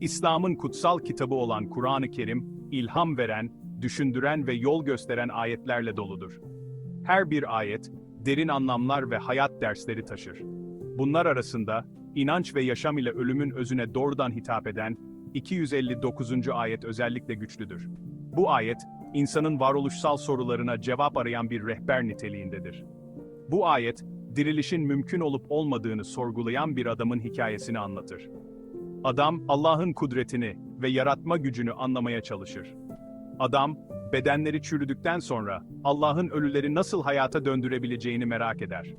İslam'ın kutsal kitabı olan Kur'an-ı Kerim, ilham veren, düşündüren ve yol gösteren ayetlerle doludur. Her bir ayet, derin anlamlar ve hayat dersleri taşır. Bunlar arasında, inanç ve yaşam ile ölümün özüne doğrudan hitap eden 259. ayet özellikle güçlüdür. Bu ayet, insanın varoluşsal sorularına cevap arayan bir rehber niteliğindedir. Bu ayet, dirilişin mümkün olup olmadığını sorgulayan bir adamın hikayesini anlatır. Adam, Allah'ın kudretini ve yaratma gücünü anlamaya çalışır. Adam, bedenleri çürüdükten sonra Allah'ın ölüleri nasıl hayata döndürebileceğini merak eder.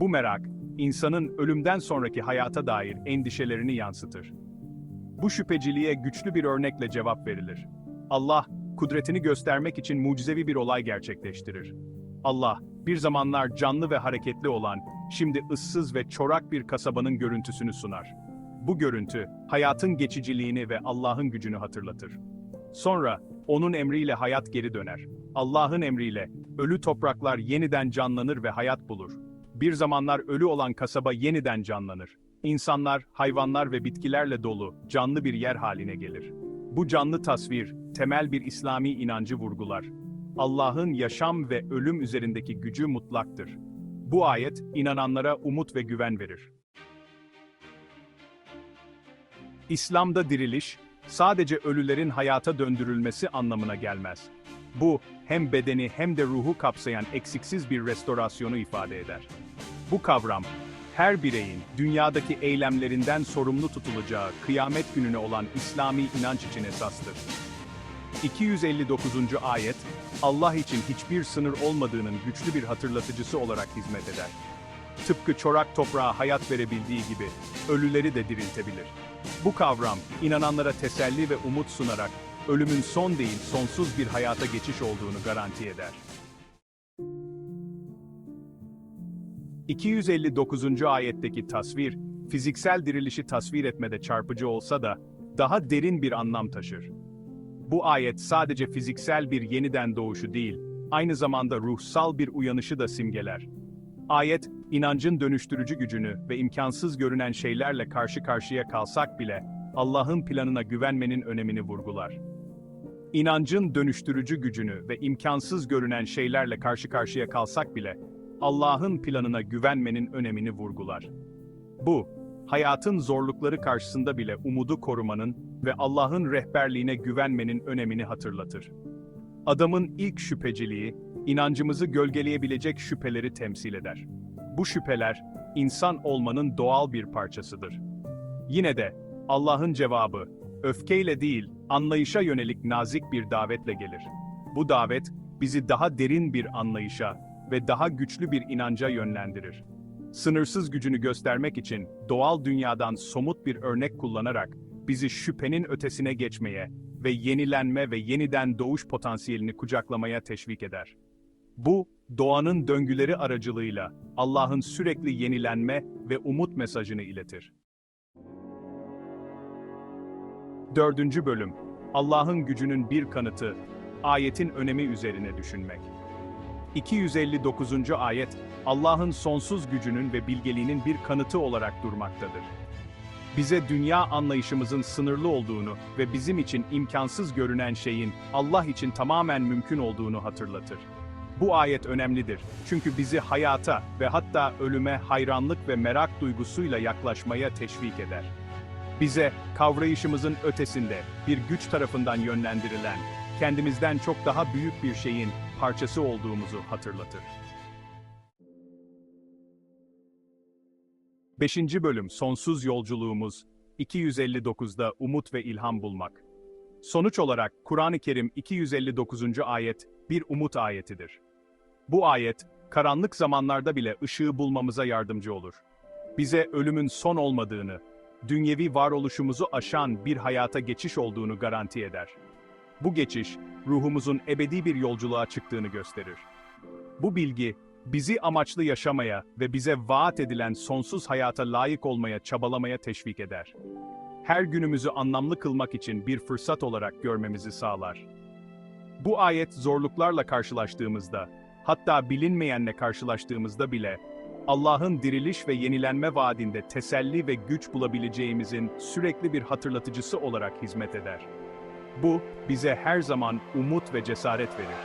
Bu merak, insanın ölümden sonraki hayata dair endişelerini yansıtır. Bu şüpheciliğe güçlü bir örnekle cevap verilir. Allah, kudretini göstermek için mucizevi bir olay gerçekleştirir. Allah, bir zamanlar canlı ve hareketli olan, şimdi ıssız ve çorak bir kasabanın görüntüsünü sunar. Bu görüntü, hayatın geçiciliğini ve Allah'ın gücünü hatırlatır. Sonra, onun emriyle hayat geri döner. Allah'ın emriyle, ölü topraklar yeniden canlanır ve hayat bulur. Bir zamanlar ölü olan kasaba yeniden canlanır. İnsanlar, hayvanlar ve bitkilerle dolu, canlı bir yer haline gelir. Bu canlı tasvir, temel bir İslami inancı vurgular. Allah'ın yaşam ve ölüm üzerindeki gücü mutlaktır. Bu ayet, inananlara umut ve güven verir. İslam'da diriliş, sadece ölülerin hayata döndürülmesi anlamına gelmez. Bu, hem bedeni hem de ruhu kapsayan eksiksiz bir restorasyonu ifade eder. Bu kavram, her bireyin dünyadaki eylemlerinden sorumlu tutulacağı kıyamet gününe olan İslami inanç için esastır. 259. ayet, Allah için hiçbir sınır olmadığının güçlü bir hatırlatıcısı olarak hizmet eder. Tıpkı çorak toprağa hayat verebildiği gibi, ölüleri de diriltebilir. Bu kavram, inananlara teselli ve umut sunarak, ölümün son değil sonsuz bir hayata geçiş olduğunu garanti eder. 259. ayetteki tasvir, fiziksel dirilişi tasvir etmede çarpıcı olsa da, daha derin bir anlam taşır. Bu ayet sadece fiziksel bir yeniden doğuşu değil, aynı zamanda ruhsal bir uyanışı da simgeler. Ayet, inancın dönüştürücü gücünü ve imkansız görünen şeylerle karşı karşıya kalsak bile, Allah'ın planına güvenmenin önemini vurgular. İnancın dönüştürücü gücünü ve imkansız görünen şeylerle karşı karşıya kalsak bile, Allah'ın planına güvenmenin önemini vurgular. Bu, hayatın zorlukları karşısında bile umudu korumanın ve Allah'ın rehberliğine güvenmenin önemini hatırlatır. Adamın ilk şüpheciliği, inancımızı gölgeleyebilecek şüpheleri temsil eder. Bu şüpheler, insan olmanın doğal bir parçasıdır. Yine de, Allah'ın cevabı, öfkeyle değil, anlayışa yönelik nazik bir davetle gelir. Bu davet, bizi daha derin bir anlayışa ve daha güçlü bir inanca yönlendirir. Sınırsız gücünü göstermek için doğal dünyadan somut bir örnek kullanarak bizi şüphenin ötesine geçmeye ve yenilenme ve yeniden doğuş potansiyelini kucaklamaya teşvik eder. Bu, doğanın döngüleri aracılığıyla Allah'ın sürekli yenilenme ve umut mesajını iletir. Dördüncü bölüm, Allah'ın gücünün bir kanıtı, ayetin önemi üzerine düşünmek. 259. ayet, Allah'ın sonsuz gücünün ve bilgeliğinin bir kanıtı olarak durmaktadır. Bize dünya anlayışımızın sınırlı olduğunu ve bizim için imkansız görünen şeyin Allah için tamamen mümkün olduğunu hatırlatır. Bu ayet önemlidir çünkü bizi hayata ve hatta ölüme hayranlık ve merak duygusuyla yaklaşmaya teşvik eder. Bize kavrayışımızın ötesinde bir güç tarafından yönlendirilen, kendimizden çok daha büyük bir şeyin parçası olduğumuzu hatırlatır. 5. bölüm Sonsuz Yolculuğumuz 259'da umut ve ilham bulmak. Sonuç olarak Kur'an-ı Kerim 259. ayet bir umut ayetidir. Bu ayet karanlık zamanlarda bile ışığı bulmamıza yardımcı olur. Bize ölümün son olmadığını, dünyevi varoluşumuzu aşan bir hayata geçiş olduğunu garanti eder. Bu geçiş, ruhumuzun ebedi bir yolculuğa çıktığını gösterir. Bu bilgi, bizi amaçlı yaşamaya ve bize vaat edilen sonsuz hayata layık olmaya çabalamaya teşvik eder. Her günümüzü anlamlı kılmak için bir fırsat olarak görmemizi sağlar. Bu ayet zorluklarla karşılaştığımızda, hatta bilinmeyenle karşılaştığımızda bile, Allah'ın diriliş ve yenilenme vaadinde teselli ve güç bulabileceğimizin sürekli bir hatırlatıcısı olarak hizmet eder. Bu, bize her zaman umut ve cesaret verir.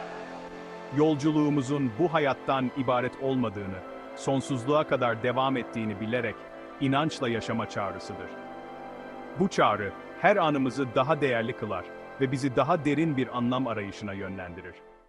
Yolculuğumuzun bu hayattan ibaret olmadığını, sonsuzluğa kadar devam ettiğini bilerek, inançla yaşama çağrısıdır. Bu çağrı, her anımızı daha değerli kılar ve bizi daha derin bir anlam arayışına yönlendirir.